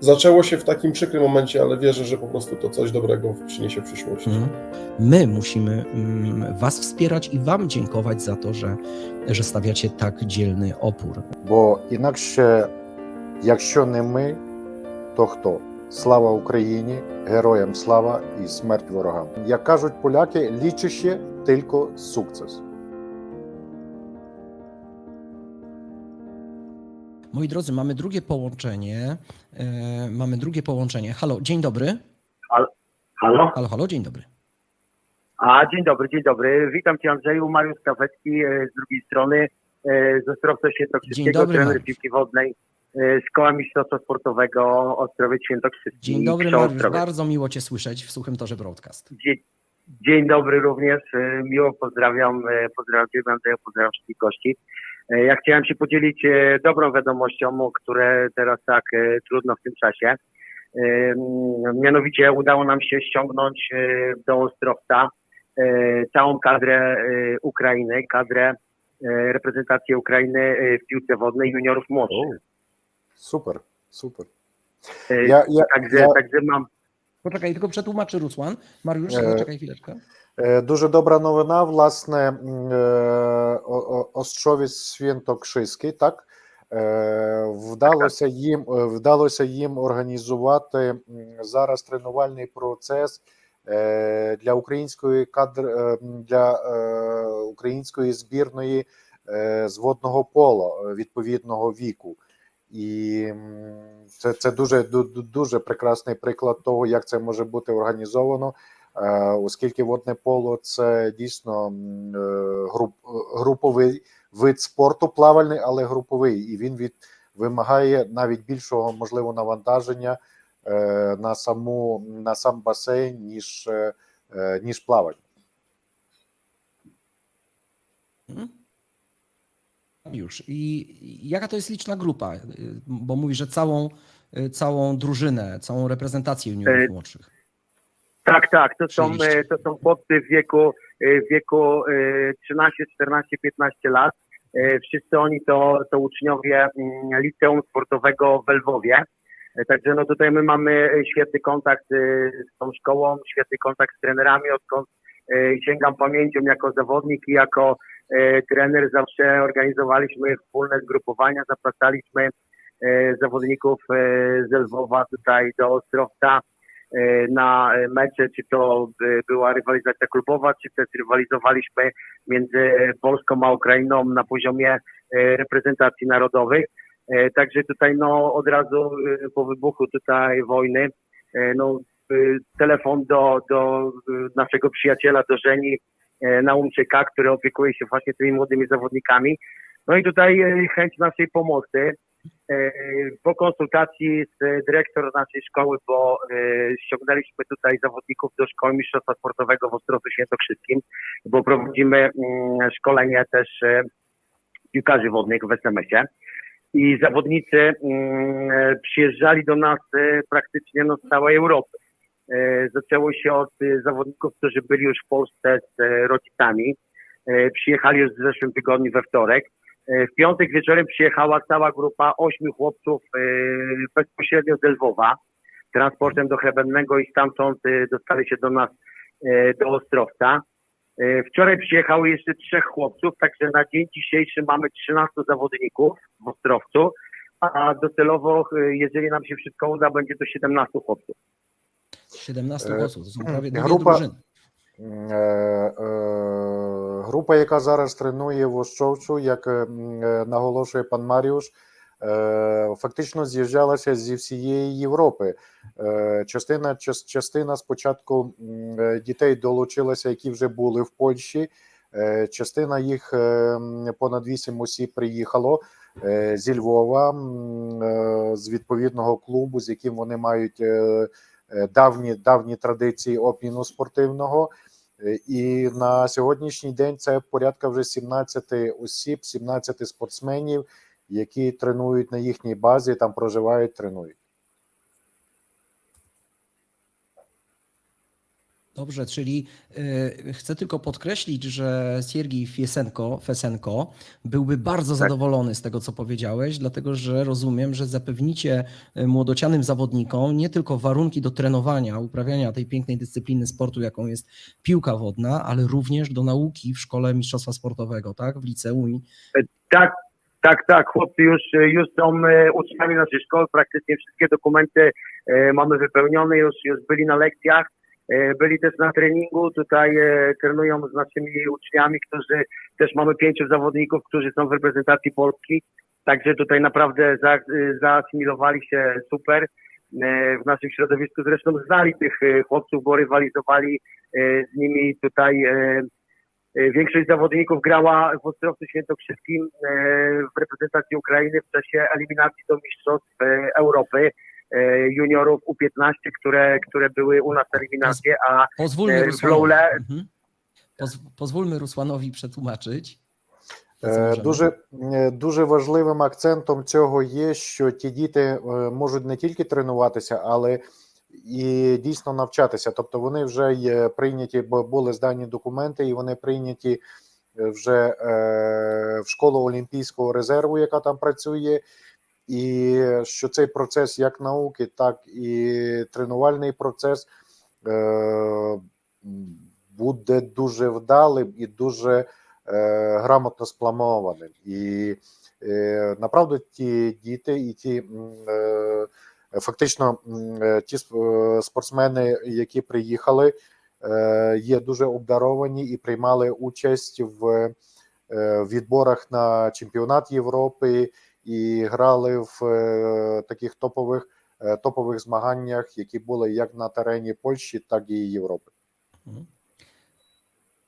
zaczęło się w takim przykrym momencie, ale wierzę, że po prostu to coś dobrego przyniesie w przyszłości. Mhm. My musimy mm, Was wspierać i Wam dziękować za to, że, że stawiacie tak dzielny opór. Бо інакше, якщо не ми, то хто? Слава Україні, героям слава і смерть ворогам. Як кажуть поляки, лічище тільки сукцес. Moi drodzy, mamy drugie połączenie. E, mamy drugie połączenie. Halo, dzień dobry. Halo? Halo, halo, dzień dobry. A, dzień dobry, dzień dobry. Witam Cię Andrzeju, Mariusz Kawecki e, z drugiej strony, e, z Ostrowca Świętokrzyskiego, dobry, trener Mariusz. piłki wodnej e, Szkoła Mistrzostwa Sportowego Ostrowiec Świętokrzyski. Dzień dobry, Mariusz. Ostrowiec. Bardzo miło Cię słyszeć w Suchym Torze Broadcast. Dzień, dzień dobry również, e, miło pozdrawiam, e, pozdrawiam Cię Andrzeju, pozdrawiam wszystkich gości. E, ja chciałem się podzielić e, dobrą wiadomością, które teraz tak e, trudno w tym czasie. Mianowicie udało nam się ściągnąć do Ostrowca całą kadrę Ukrainy, kadrę reprezentacji Ukrainy w piłce wodnej juniorów młodszych. Super, super. Ja, ja, także, ja... także mam. Poczekaj, tylko przetłumaczy Rusłan. Mariusz, e... czekaj chwileczkę. Е, Дуже добра новина. Власне, е, О- О- Свінтокшиський, так Е, вдалося їм вдалося їм організувати зараз тренувальний процес для української кадр для української збірної з водного пола відповідного віку. І це, це дуже ду- ду- дуже прекрасний приклад того, як це може бути організовано. Е, оскільки водне поло це дійсно е, груп, груповий вид спорту, плавальний, але груповий, і він від вимагає навіть більшого можливо навантаження е, на саму на сам басейн, ніж, е, е, ніж плавання. Już. I jaka to jest liczna grupa? Bo mówi, że całą, całą drużynę, całą reprezentację juniorów E, młodszych. Tak, tak. To są, e, to są chłopcy w wieku, e, w wieku e, 13, 14, 15 lat. E, Wszyscy oni to, to uczniowie mm, liceum sportowego w Lwowie. Także no tutaj my mamy świetny kontakt z tą szkołą, świetny kontakt z trenerami, odkąd sięgam pamięcią jako zawodnik i jako trener zawsze organizowaliśmy wspólne zgrupowania, zapraszaliśmy zawodników z Lwowa tutaj do Ostrowca na e, mecze, czy to e, była rywalizacja klubowa, czy też rywalizowaliśmy między e, Polską a Ukrainą na poziomie e, reprezentacji narodowych. E, Także tutaj no od razu e, po wybuchu tutaj wojny e, no e, telefon do, do e, naszego przyjaciela, do Żeni e, Naumczyka, który opiekuje się właśnie tymi młodymi zawodnikami. No i tutaj e, chęć naszej pomocy. E, Po konsultacji z e, dyrektor naszej szkoły, bo e, ściągnęliśmy tutaj zawodników do Szkoły Mistrzostwa Sportowego w Ostrowcu Świętokrzyskim, bo prowadzimy mm, szkolenie też piłkarzy wodnych w SMS-ie. I zawodnicy mm, przyjeżdżali do nas praktycznie no, z całej Europy. Zaczęło się od zawodników, którzy byli już w Polsce z rodzicami. Przyjechali już w zeszłym tygodniu we wtorek. E, W piątek wieczorem przyjechała cała grupa ośmiu chłopców e, bezpośrednio z Lwowa transportem do Chlebennego i stamtąd e, dostali się do nas do Ostrowca. Wczoraj przyjechało jeszcze trzech chłopców, także na dzień dzisiejszy mamy 13 zawodników w Ostrowcu, a docelowo, jeżeli nam się wszystko uda, będzie to 17 chłopców. 17 E, głosów, to są prawie dwie grupa- drużyny. Е, е, Група, яка зараз тренує в Островцю, як е, наголошує пан Маріуш, фактично з'їжджалася зі всієї Європи. Частина, частина спочатку дітей долучилася, які вже були в Польщі. Частина їх понад вісім осіб приїхало зі Львова, з відповідного клубу, з яким вони мають давні, давні традиції обміну спортивного. І на сьогоднішній день це порядка вже 17 осіб, 17 спортсменів, які тренують на їхній базі, там проживають, тренують. Dobrze, czyli y, chcę tylko podkreślić, że Siergiej Fiesenko, Fesenko byłby bardzo zadowolony z tego, co powiedziałeś, dlatego że rozumiem, że zapewnicie y, młodocianym zawodnikom nie tylko warunki do trenowania, uprawiania tej pięknej dyscypliny sportu, jaką jest piłka wodna, ale również do nauki w szkole mistrzostwa sportowego, tak? W liceum Tak, tak, tak. Chłopcy już, już są e, uczniami naszej szkoły. Praktycznie wszystkie dokumenty mamy wypełnione, już, już byli na lekcjach, byli też na treningu. Tutaj e, trenują z naszymi uczniami, którzy też mamy pięciu zawodników, którzy są w reprezentacji Polski. Także tutaj naprawdę za, e, zaasymilowali się super e, w naszym środowisku. Zresztą znali tych e, chłopców, bo rywalizowali e, z nimi tutaj. e, E, Większość zawodników grała w Ostrowcu Świętokrzyskim e, w reprezentacji Ukrainy w czasie eliminacji do Mistrzostw e, Europy e, juniorów U15, które, które były u nas eliminacje, a pozwólmy E, w Rusłanowi, Lowle- mhm. Поз- pozwólmy Rusłanowi przetłumaczyć. Е. Дуже, е, дуже важливим акцентом цього є, що ті діти е, можуть не тільки тренуватися, але і дійсно навчатися. Тобто вони вже є прийняті, бо були здані документи, і вони прийняті е, вже е, в школу Олімпійського резерву, яка там працює. І що цей процес як науки, так і тренувальний процес е, буде дуже вдалим і дуже е, грамотно спланованим. І е, направду ті діти і ті фактично ті спортсмени, які приїхали, є дуже обдаровані і приймали участь в відборах на чемпіонат Європи і грали в е, таких топових. е, Топових змаганнях, які були як на терені Польщі, так і Європи. Mhm.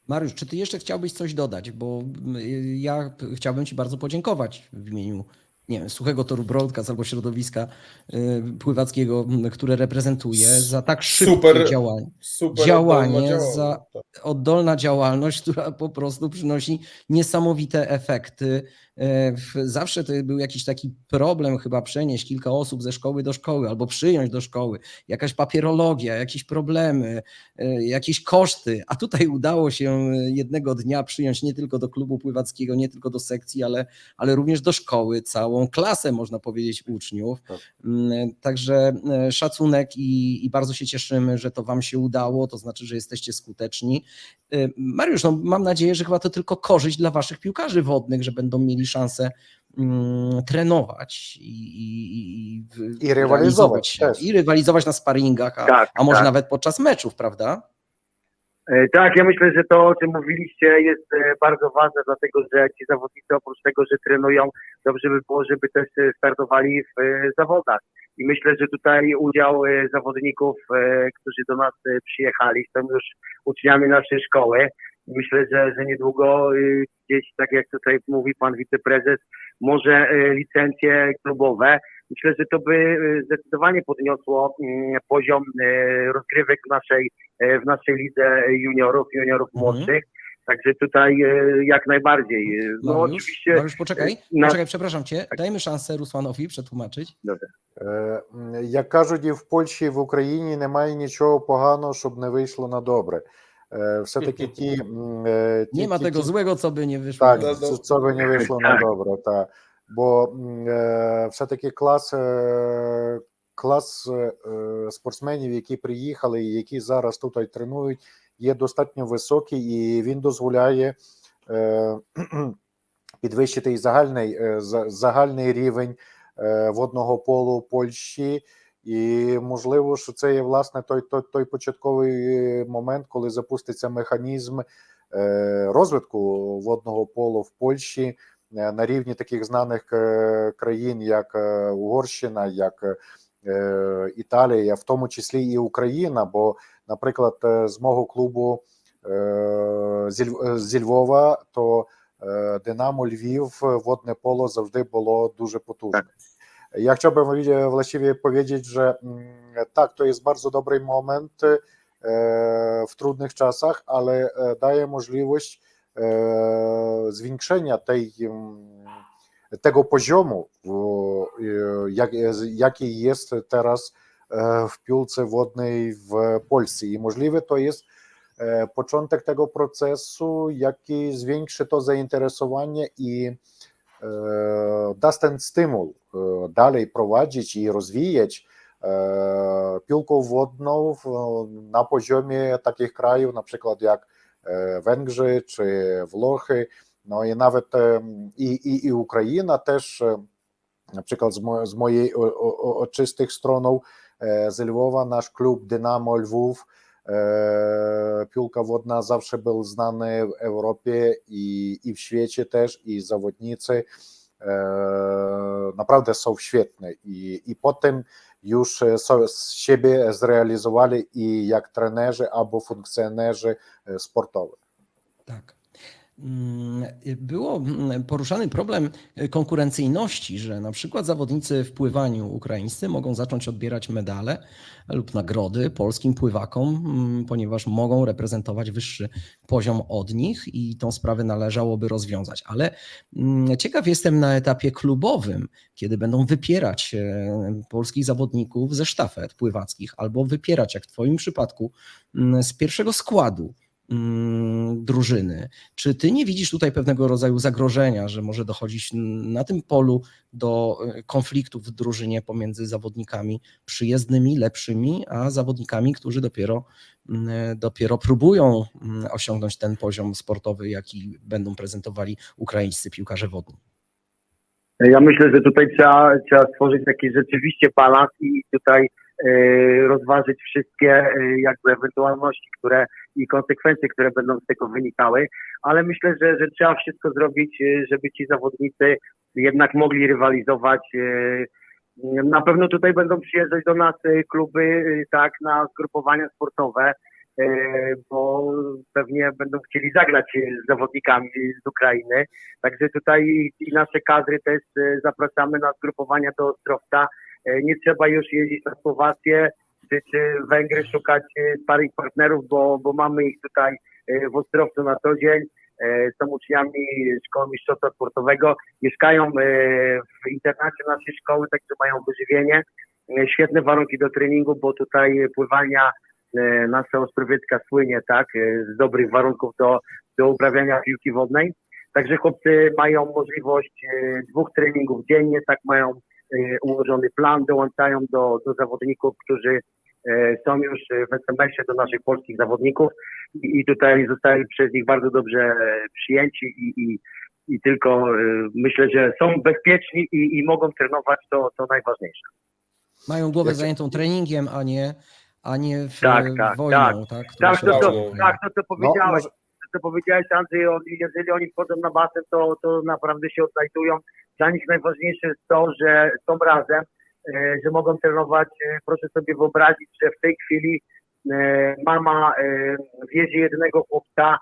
Mariusz, czy ty jeszcze chciałbyś coś dodać? Bo y, ja p- chciałbym ci bardzo podziękować w imieniu nie wiem, Suchego Toru Broadcast albo środowiska y, pływackiego, m, które reprezentuję, za tak szybkie Super. działanie. Super Działanie oddolna działalność, za- tak. oddolna działalność, która po prostu przynosi niesamowite efekty. E, Zawsze to był jakiś taki problem, chyba przenieść kilka osób ze szkoły do szkoły albo przyjąć do szkoły, jakaś papierologia, jakieś problemy, e, jakieś koszty. A tutaj udało się jednego dnia przyjąć nie tylko do klubu pływackiego, nie tylko do sekcji, ale, ale również do szkoły, całą klasę, można powiedzieć, uczniów. Tak. Mm, Także e, szacunek i, i bardzo się cieszymy, że to Wam się udało, to znaczy, że jesteście skuteczni. Mariusz, no mam nadzieję, że chyba to tylko korzyść dla Waszych piłkarzy wodnych, że będą mieli szansę mm, trenować i, i, i, I rywalizować realizować się, też. i rywalizować na sparingach, a, tak, a może tak. nawet podczas meczów, prawda? E, Tak, ja myślę, że to, o czym mówiliście, jest e, bardzo ważne, dlatego że ci zawodnicy oprócz tego, że trenują, dobrze by było, żeby też e, startowali w zawodach. I myślę, że tutaj udział zawodników, którzy do nas przyjechali, są już uczniami naszej szkoły I Myślę, że, że niedługo e, gdzieś, tak jak tutaj mówi pan wiceprezes, może e, licencje klubowe. Myślę, że to by e, zdecydowanie podniosło mm, poziom e, rozgrywek w naszej e, w naszej lidze juniorów, juniorów Mhm. młodszych. Także tutaj e, jak najbardziej. E, No Mariusz, oczywiście Mariusz poczekaj, na- poczekaj, przepraszam Cię, dajmy szansę Rusłanowi przetłumaczyć. Е, м, Як кажуть, і в Польщі, і в Україні немає нічого поганого, щоб не вийшло на добре. Е, Все-таки е, ті, Nie ma ті- tego ті- złego, co by nie wyszło. З цього не вийшло на Так. добре. Та. Бо е, все-таки клас, е, клас е, спортсменів, які приїхали і які зараз тут тренують, є достатньо високий, і він дозволяє е, підвищити і загальний, е, загальний рівень е, водного полу Польщі. І можливо, що це є власне той, той, той початковий момент, коли запуститься механізм е, розвитку водного полу в Польщі е, на рівні таких знаних е, країн, як е, Угорщина, як е, Італія, в тому числі і Україна. Бо, наприклад, е, з мого клубу е, зі, Льв- е, зі Львова, то е, Динамо Львів е, водне поло завжди було дуже потужне. Ja chciałbym właściwie powiedzieć, że mm, tak, to jest bardzo dobry moment e, w trudnych czasach, ale e, daje możliwość e, zwiększenia tej, mm, tego poziomu, jaki jest teraz w piłce wodnej w Polsce. I możliwe to jest początek tego procesu, jaki zwiększy to zainteresowanie i e, e, e, e, Węgrzy czy Włochy, no i nawet e, i, i, i Ukraina też, e, na przykład z, mo, z mojej o, o, oczystych stroną e, z Lwowa, nasz klub Dynamo Lwów, e, w świecie też, i zawodnicy e, naprawdę są świetne i, i potem już e, so, z siebie zrealizowali i jak trenerzy albo funkcjonerzy e, sportowi. Tak. Mm, Było mm, poruszany problem konkurencyjności, że na przykład zawodnicy w pływaniu ukraińscy mogą zacząć odbierać medale lub nagrody polskim pływakom, mm, ponieważ mogą reprezentować wyższy poziom od nich i tą sprawę należałoby rozwiązać. Ale ciekaw jestem na etapie klubowym, kiedy będą wypierać e, polskich zawodników ze sztafet pływackich albo wypierać, jak w Twoim przypadku, z pierwszego składu drużyny. Czy ty nie widzisz tutaj pewnego rodzaju zagrożenia, że może dochodzić na tym polu do e, konfliktów w drużynie pomiędzy zawodnikami przyjezdnymi, lepszymi, a zawodnikami, którzy dopiero, dopiero próbują osiągnąć ten poziom sportowy, jaki będą prezentowali ukraińscy piłkarze wodni? Ja myślę, że tutaj trzeba, trzeba stworzyć taki rzeczywiście balans i tutaj rozważyć wszystkie e, jakby ewentualności, które i konsekwencje, które będą z tego wynikały, ale myślę, że, że trzeba wszystko zrobić, e, żeby ci zawodnicy jednak mogli rywalizować. Na pewno tutaj będą przyjeżdżać do nas kluby, tak, na zgrupowania sportowe, bo pewnie będą chcieli zagrać z zawodnikami z Ukrainy. Także tutaj i nasze kadry też zapraszamy na zgrupowania do Ostrowca. E, Nie trzeba już jeździć na Słowację czy, czy Węgry szukać e, starych partnerów, bo, bo mamy ich tutaj e, w Ostrowcu na co dzień. Są uczniami szkoły mistrzostwa sportowego, mieszkają w internacie naszej szkoły, także mają wyżywienie. Świetne warunki do treningu, bo tutaj pływania nasza Ostrowiecka słynie tak, z dobrych warunków do, do uprawiania piłki wodnej. Także chłopcy mają możliwość dwóch treningów dziennie, tak mają ułożony plan, dołączają do, do zawodników, którzy e, są już w SMS-ie do naszych polskich zawodników i, tutaj zostali przez nich bardzo dobrze e, przyjęci i, i, i tylko e, myślę, że są bezpieczni i, i mogą trenować, to, to najważniejsze. Mają głowę zajętą treningiem, a nie, a nie w, Tak, tak, wojną. Tak, Tak, się to, to, tak, to co powiedziałeś, może- to, co powiedziałeś Andrzej, jeżeli oni wchodzą na basen, to, to naprawdę się odnajdują. Dla nich najważniejsze jest to, że są razem, e, że mogą trenować. E, proszę sobie wyobrazić, że w tej chwili e, mama wiezie jednego chłopca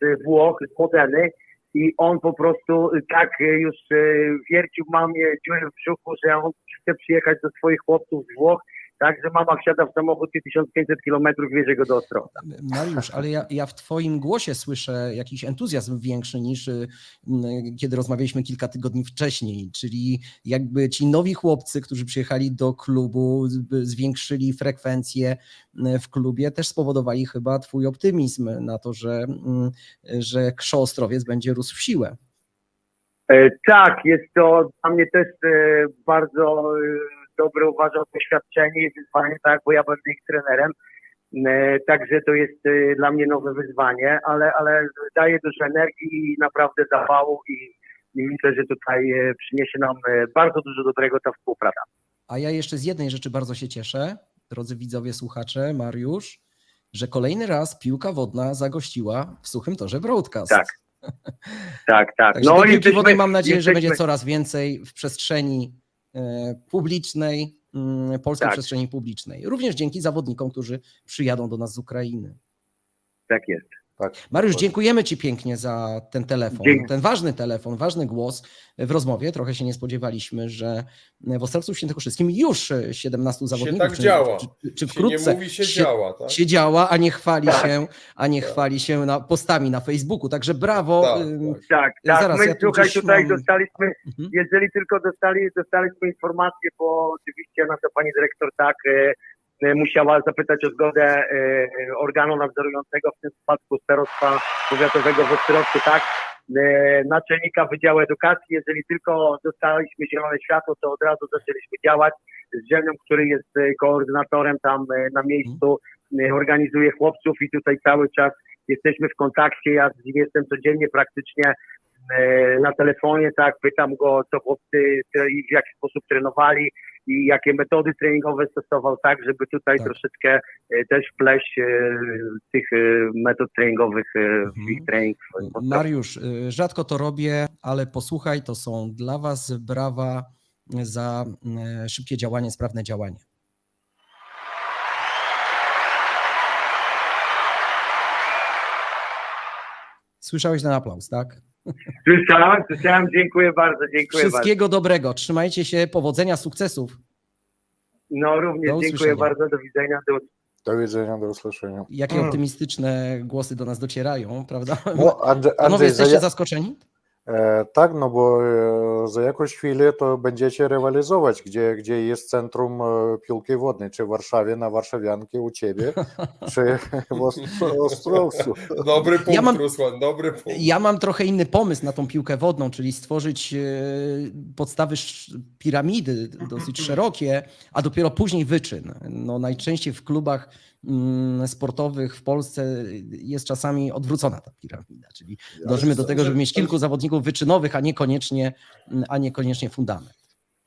z Włoch, z Modeny i on po prostu tak już wiercił mamie dziurę w brzuchu, że on chce przyjechać do swoich chłopców z Włoch, tak, że mama wsiada w samochód i 1500 kilometrów wiezie go do Ostrowca. Mariusz, ale ja, ja w Twoim głosie słyszę jakiś entuzjazm większy niż y, kiedy rozmawialiśmy kilka tygodni wcześniej, czyli jakby ci nowi chłopcy, którzy przyjechali do klubu, zwiększyli frekwencję w klubie, też spowodowali chyba Twój optymizm na to, że, że Krzą Ostrowiec będzie rósł w siłę. E, Tak, jest to dla mnie też e, bardzo e, dobre, uważam, doświadczenie i wyzwanie, tak, bo ja będę ich trenerem. E, Także to jest e, dla mnie nowe wyzwanie, ale, ale daje dużo energii i naprawdę zapału i, i myślę, że tutaj e, przyniesie nam bardzo dużo dobrego ta współpraca. A ja jeszcze z jednej rzeczy bardzo się cieszę, drodzy widzowie, słuchacze, Mariusz, że kolejny raz piłka wodna zagościła w Suchym Torze Broadcast. Tak. Tak, tak. Także tej piłki jesteśmy- wodnej mam nadzieję, że będzie jesteśmy- coraz więcej w przestrzeni publicznej, mm, polskiej Tak. przestrzeni publicznej. Również dzięki zawodnikom, którzy przyjadą do nas z Ukrainy. Tak jest. Tak, Mariusz, dziękujemy Ci pięknie za ten telefon, Dzięki. ten ważny telefon, ważny głos w rozmowie. Trochę się nie spodziewaliśmy, że w Ostrowcu Świętokrzyskim już 17 zawodników, tak czy, działa. czy, czy Się wkrótce nie mówi, się, działa, tak? się działa, a nie chwali Tak. się, a nie Tak. chwali się na postami na Facebooku. Także brawo. Tak, tak. Tak, tak. Zaraz, My ja tu słuchaj, tutaj mam- dostaliśmy, Mhm. jeżeli tylko dostali, dostaliśmy informację, bo oczywiście nasza pani dyrektor tak e, musiała zapytać o zgodę e, organu nadzorującego, w tym przypadku starostwa powiatowego w Ostrowcu, tak, e, naczelnika Wydziału Edukacji. Jeżeli tylko dostaliśmy zielone światło, to od razu zaczęliśmy działać z Zielnią, który jest e, koordynatorem tam e, na miejscu, e, organizuje chłopców i tutaj cały czas jesteśmy w kontakcie. Ja z nim jestem codziennie praktycznie e, na telefonie, tak, pytam go, co chłopcy w jaki sposób trenowali i jakie metody treningowe stosował, tak, żeby tutaj Tak. troszeczkę e, też wpleść e, tych e, metod treningowych e, w ich trening. Mariusz, rzadko to robię, ale posłuchaj, to są dla Was brawa za szybkie działanie, sprawne działanie. Słyszałeś ten aplauz, tak? Słyszałem, słyszałem, dziękuję bardzo, dziękuję bardzo. Wszystkiego dobrego, trzymajcie się, powodzenia, sukcesów. No również Do dziękuję usłyszenia. bardzo, do widzenia, do Do widzenia, do usłyszenia. Jakie Mm. optymistyczne głosy do nas docierają, prawda? Ну, Andrzej, Panowie, Andrzej jesteście zaskoczeni? E, tak, no bo e, za jakąś chwilę to będziecie rywalizować, gdzie, gdzie jest centrum e, piłki wodnej, czy w Warszawie, na Warszawianki u ciebie, czy w Ostro- Ostrowcu. Dobry punkt, mam- Ruslan, dobry punkt. Ja mam trochę inny pomysł na tą piłkę wodną, czyli stworzyć podstawy piramidy dosyć szerokie, a dopiero później wyczyn. No, najczęściej w klubach mm, sportowych w Polsce jest czasami odwrócona ta piramida, czyli dążymy do tego, żeby mieć kilku zawodników wyczynowych, a niekoniecznie, a niekoniecznie fundament.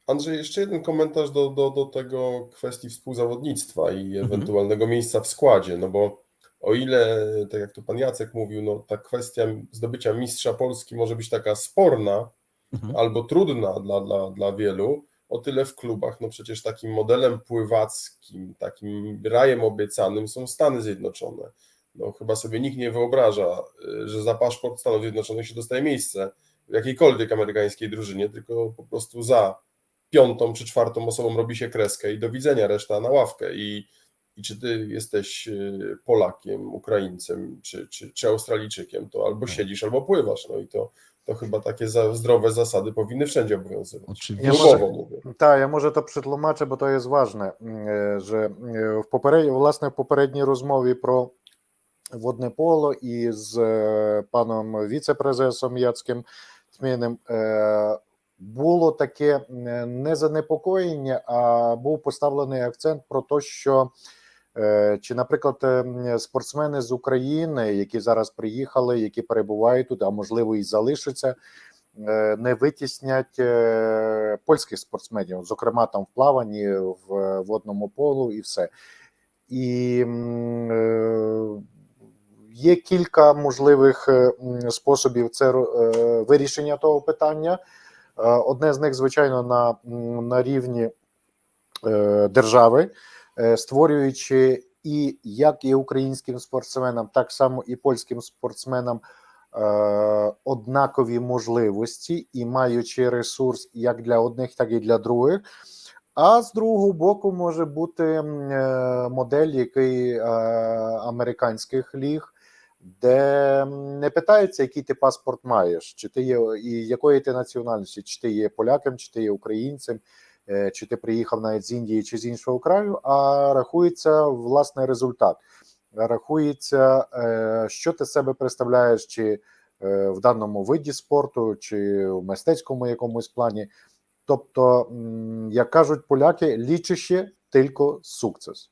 Andrzej, jeszcze jeden komentarz do, do, do tego kwestii współzawodnictwa i Mhm. ewentualnego miejsca w składzie, no bo o ile, tak jak tu pan Jacek mówił, no ta kwestia zdobycia mistrza Polski może być taka sporna Mhm. albo trudna dla, dla, dla wielu, o tyle w klubach, no przecież takim modelem pływackim, takim rajem obiecanym są Stany Zjednoczone. No, chyba sobie nikt nie wyobraża, y, że za paszport Stanów Zjednoczonych się dostaje miejsce w jakiejkolwiek amerykańskiej drużynie, tylko po prostu za piątą czy czwartą osobą robi się kreskę i do widzenia, reszta na ławkę. I, i czy ty jesteś y, Polakiem, Ukraińcem czy, czy, czy Australijczykiem, to albo tak. siedzisz, albo pływasz. No i to, to chyba takie za, zdrowe zasady powinny wszędzie obowiązywać. Oczywiście. Ja może, tak, ja może to przetłumaczę, bo to jest ważne, y, że w, popere, w poprzedniej rozmowie pro водне поло із е, паном віце-президентом Яцьким Тміним е, було таке е, не занепокоєння, а був поставлений акцент про те, що чи, наприклад, спортсмени з України, які зараз приїхали, які перебувають тут, а можливо і залишаться, не витіснять польських спортсменів, зокрема там в плаванні, в водному полу і все. І є кілька можливих е, способів це е, вирішення того питання. Е, Одне з них, звичайно, на, на рівні держави, створюючи і як і українським спортсменам, так само і польським спортсменам однакові можливості і маючи ресурс як для одних, так і для других. А з другого боку, може бути модель який американських ліг, де не питаються, який ти паспорт маєш, чи ти є і якої ти національності, чи ти є поляком, чи ти є українцем, е, чи ти приїхав навіть з Індії чи з іншого краю, а рахується власне результат. Рахується, е, що ти себе представляєш, чи е, в даному виді спорту, чи в мистецькому якомусь плані. Тобто, як кажуть поляки, лічище тільки сукцес.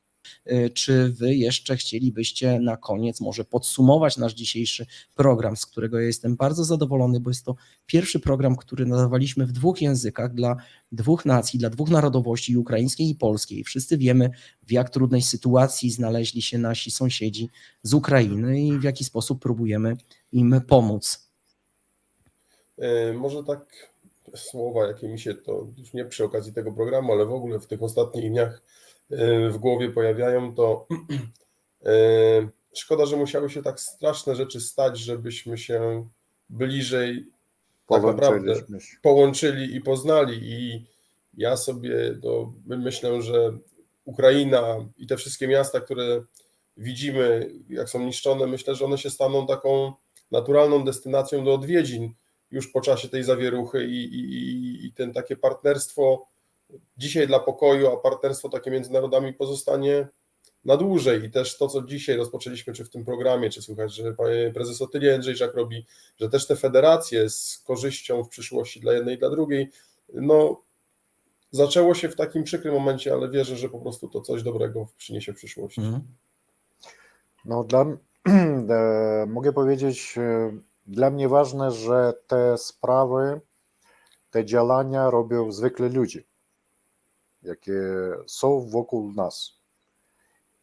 Y, Czy wy jeszcze chcielibyście na koniec może podsumować nasz dzisiejszy program, z którego ja jestem bardzo zadowolony, bo jest to pierwszy program, który nadawaliśmy w dwóch językach dla dwóch nacji, dla dwóch narodowości, ukraińskiej i polskiej. Wszyscy wiemy, w jak trudnej sytuacji znaleźli się nasi sąsiedzi z Ukrainy i w jaki sposób próbujemy im pomóc. E, Może tak słowa, jakie mi się to już nie przy okazji tego programu, ale w ogóle w tych ostatnich dniach e, w głowie pojawiają, to e, szkoda, że musiały się tak straszne rzeczy stać, żebyśmy się bliżej tak naprawdę połączyli i poznali. I ja sobie no, myślę, że Ukraina i te wszystkie miasta, które widzimy, jak są niszczone, myślę, że one się staną taką naturalną destynacją do odwiedzin już po czasie tej zawieruchy i, i, i- i ten takie partnerstwo dzisiaj dla pokoju, a partnerstwo takie między narodami pozostanie na dłużej i też to, co dzisiaj rozpoczęliśmy, czy w tym programie, czy słychać, że prezes Otylia Jędrzejczak robi, że też te federacje z korzyścią w przyszłości dla jednej i dla drugiej, no zaczęło się w takim przykrym momencie, ale wierzę, że po prostu to coś dobrego przyniesie w przyszłości. Mhm. No, dla, e, mogę powiedzieć, e, dla mnie ważne, że te sprawy, te działania robią zwykle ludzie, jakie są wokół nas.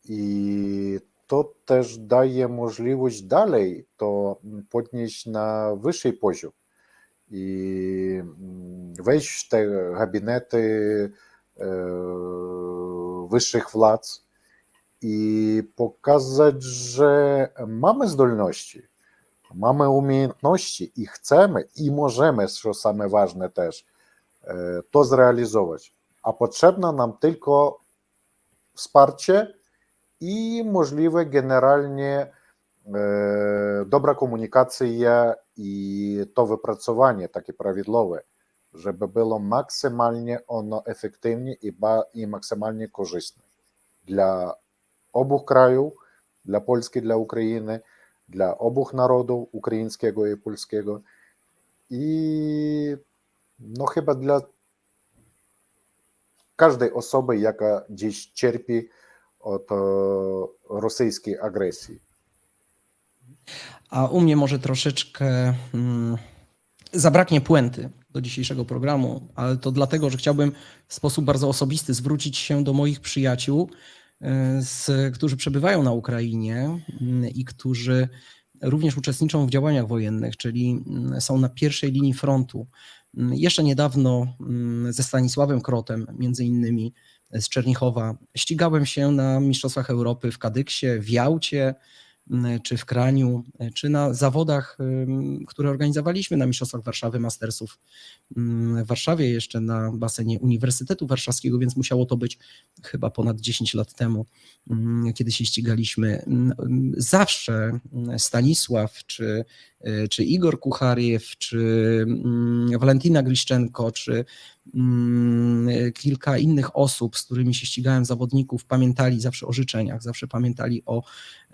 I to też daje możliwość dalej to podnieść na wyższy poziom i mm, wejść w te gabinety e, wyższych władz i pokazać, że mamy zdolności, mamy umiejętności i chcemy i możemy, co same ważne też, e, to zrealizować. A potrzebne nam tylko wsparcie i możliwe generalnie e, dobra komunikacja i to wypracowanie takie prawidłowe, żeby było maksymalnie ono efektywne i, i maksymalnie korzystne dla obu krajów, dla Polski, dla Ukrainy, dla obu narodów, ukraińskiego i polskiego. I no chyba dla każdej osoby, jaka gdzieś cierpi od e, rosyjskiej agresji. A u mnie może troszeczkę mm, zabraknie puenty do dzisiejszego programu, ale to dlatego, że chciałbym w sposób bardzo osobisty zwrócić się do moich przyjaciół, y, z, którzy przebywają na Ukrainie y, i którzy również uczestniczą w działaniach wojennych, czyli y, są na pierwszej linii frontu. Y, Jeszcze niedawno y, ze Stanisławem Krotem, między innymi z Czernichowa, ścigałem się na Mistrzostwach Europy w Kadyksie, w Jałcie, m, czy w Kraniu, czy na zawodach, które organizowaliśmy na Mistrzostwach Warszawy Mastersów w Warszawie, jeszcze na basenie Uniwersytetu Warszawskiego, więc musiało to być chyba ponad 10 lat temu, kiedy się ścigaliśmy. Zawsze Stanisław, czy, czy Igor Kuchariew, czy Walentina Griszczenko, czy ym, kilka innych osób, z którymi się ścigałem, zawodników, pamiętali zawsze o życzeniach, zawsze pamiętali o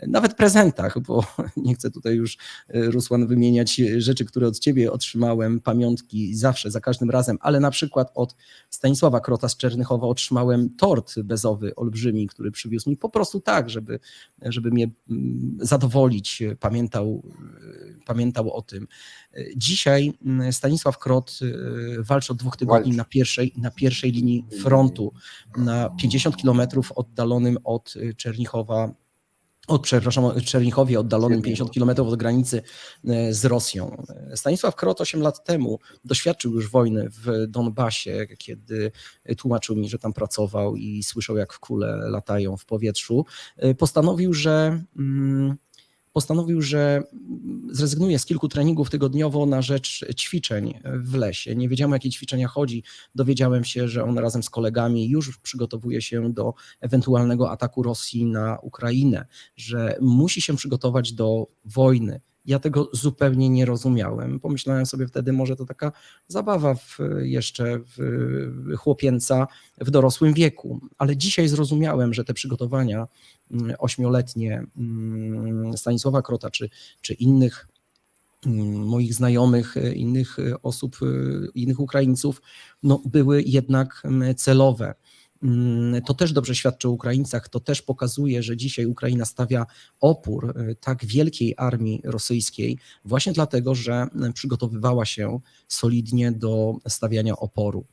nawet prezentach, bo nie chcę tutaj już y, Rusłan wymieniać rzeczy, które od ciebie otrzymałem, pamiątki zawsze, za każdym razem, ale na przykład od Stanisława Krota z Czernychowa otrzymałem tort bezowy olbrzymi, który przywiózł mi po prostu tak, żeby, żeby mnie mm, zadowolić, pamiętał, y, pamiętał o tym. Y, Dzisiaj Stanisław Krot y, walczy od dwóch tygodni Walczy. na pierwszej, na pierwszej linii frontu, na 50 kilometrów oddalonym od y, Czernichowa od, przepraszam, Czernichowie, oddalonym 50 km od granicy e, z Rosją. Stanisław Krot 8 lat temu doświadczył już wojny w Donbasie, kiedy tłumaczył mi, że tam pracował i słyszał, jak kule latają w powietrzu. E, Postanowił, że. mm, Postanowił, że zrezygnuje z kilku treningów tygodniowo na rzecz ćwiczeń w lesie. Nie wiedziałem, o jakie ćwiczenia chodzi. Dowiedziałem się, że on razem z kolegami już przygotowuje się do ewentualnego ataku Rosji na Ukrainę, że musi się przygotować do wojny. Ja tego zupełnie nie rozumiałem. Pomyślałem sobie wtedy, może to taka zabawa w, jeszcze w, chłopięca w dorosłym wieku, ale dzisiaj zrozumiałem, że te przygotowania ośmioletnie mm, Stanisława Krota czy, czy innych mm, moich znajomych, e, innych e, osób, e, innych Ukraińców, no, były jednak mm, celowe. To też dobrze świadczy o Ukraińcach, to też pokazuje, że dzisiaj Ukraina stawia opór tak wielkiej armii rosyjskiej, właśnie dlatego, że przygotowywała się solidnie do stawiania oporu.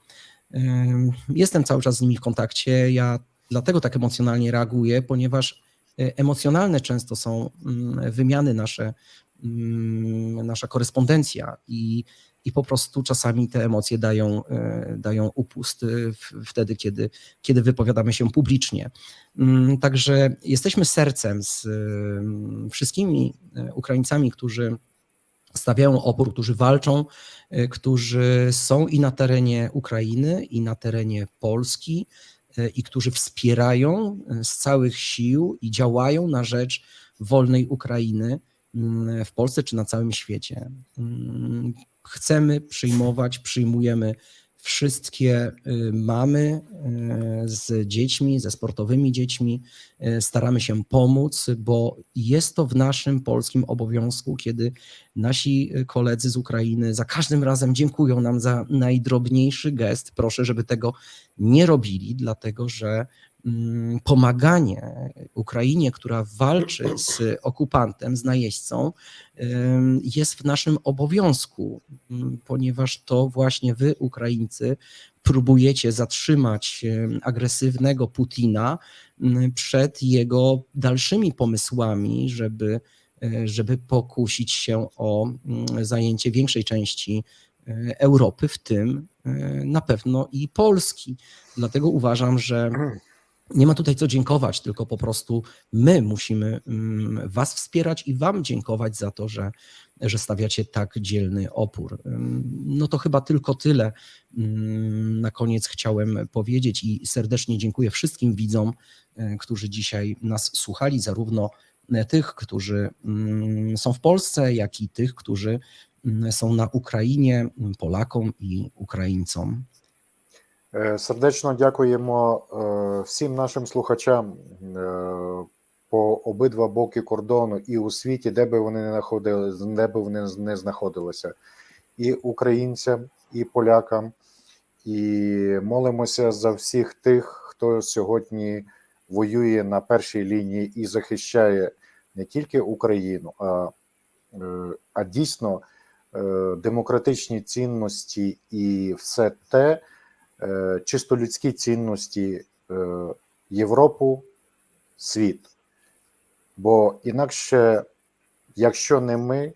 Jestem cały czas z nimi w kontakcie. Ja dlatego tak emocjonalnie reaguję, ponieważ e, emocjonalne często są mm, wymiany nasze, mm, nasza korespondencja i, i po prostu czasami te emocje dają, e, dają upust e, wtedy, kiedy, kiedy wypowiadamy się publicznie. Mm, Także jesteśmy sercem z wszystkimi Ukraińcami, którzy stawiają opór, którzy walczą, którzy są i na terenie Ukrainy, i na terenie Polski, i którzy wspierają e, z całych sił i działają na rzecz wolnej Ukrainy mm, w Polsce czy na całym świecie. Mm, Chcemy przyjmować, przyjmujemy wszystkie y, mamy y, z dziećmi, ze sportowymi dziećmi. y, Staramy się pomóc, bo jest to w naszym polskim obowiązku, kiedy nasi koledzy z Ukrainy za każdym razem dziękują nam za najdrobniejszy gest. Proszę, żeby tego nie robili, dlatego że pomaganie Ukrainie, która walczy z okupantem, z najeźdźcą, jest w naszym obowiązku, ym, ponieważ to właśnie wy, Ukraińcy, próbujecie zatrzymać ym, agresywnego Putina ym, przed jego dalszymi pomysłami, żeby, y, żeby pokusić się o mm, zajęcie większej części y, Europy, w tym y, na pewno i Polski. Dlatego uważam, że nie ma tutaj co dziękować, tylko po prostu my musimy mm, Was wspierać i Wam dziękować za to, że, że stawiacie tak dzielny opór. Ym, No to chyba tylko tyle. Ym, Na koniec chciałem powiedzieć i serdecznie dziękuję wszystkim widzom, y, którzy dzisiaj nas słuchali, zarówno y, tych, którzy są w Polsce, jak i tych, którzy są na Ukrainie, Polakom i Ukraińcom. Е, Сердечно дякуємо е, всім нашим слухачам е, по обидва боки кордону і у світі, де би вони не знаходилися, де би вони не знаходилися, і українцям, і полякам. І молимося за всіх тих, хто сьогодні воює на першій лінії і захищає не тільки Україну, а, а дійсно демократичні цінності і все те чисто людські цінності е, Європу, світ. Бо інакше, якщо не ми,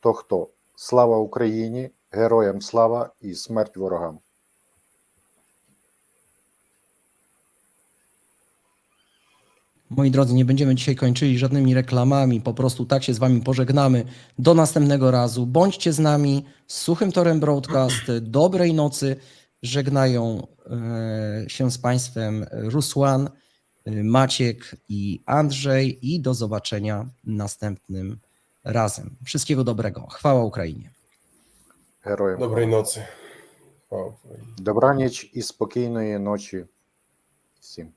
то хто? Слава Україні, героям слава і смерть ворогам. Moi drodzy, nie będziemy dzisiaj kończyli żadnymi reklamami, po prostu tak się z Wami pożegnamy. Do następnego razu. Bądźcie z nami. Z Suchym Torem Broadcast. Dobrej nocy. Żegnają e, się z Państwem Rusłan, e, Maciek i Andrzej. I do zobaczenia następnym razem. Wszystkiego dobrego. Chwała Ukrainie. Героям. Dobrej слава. nocy. Chwała Ukrainie. Добраніч і спокійної ночі всім.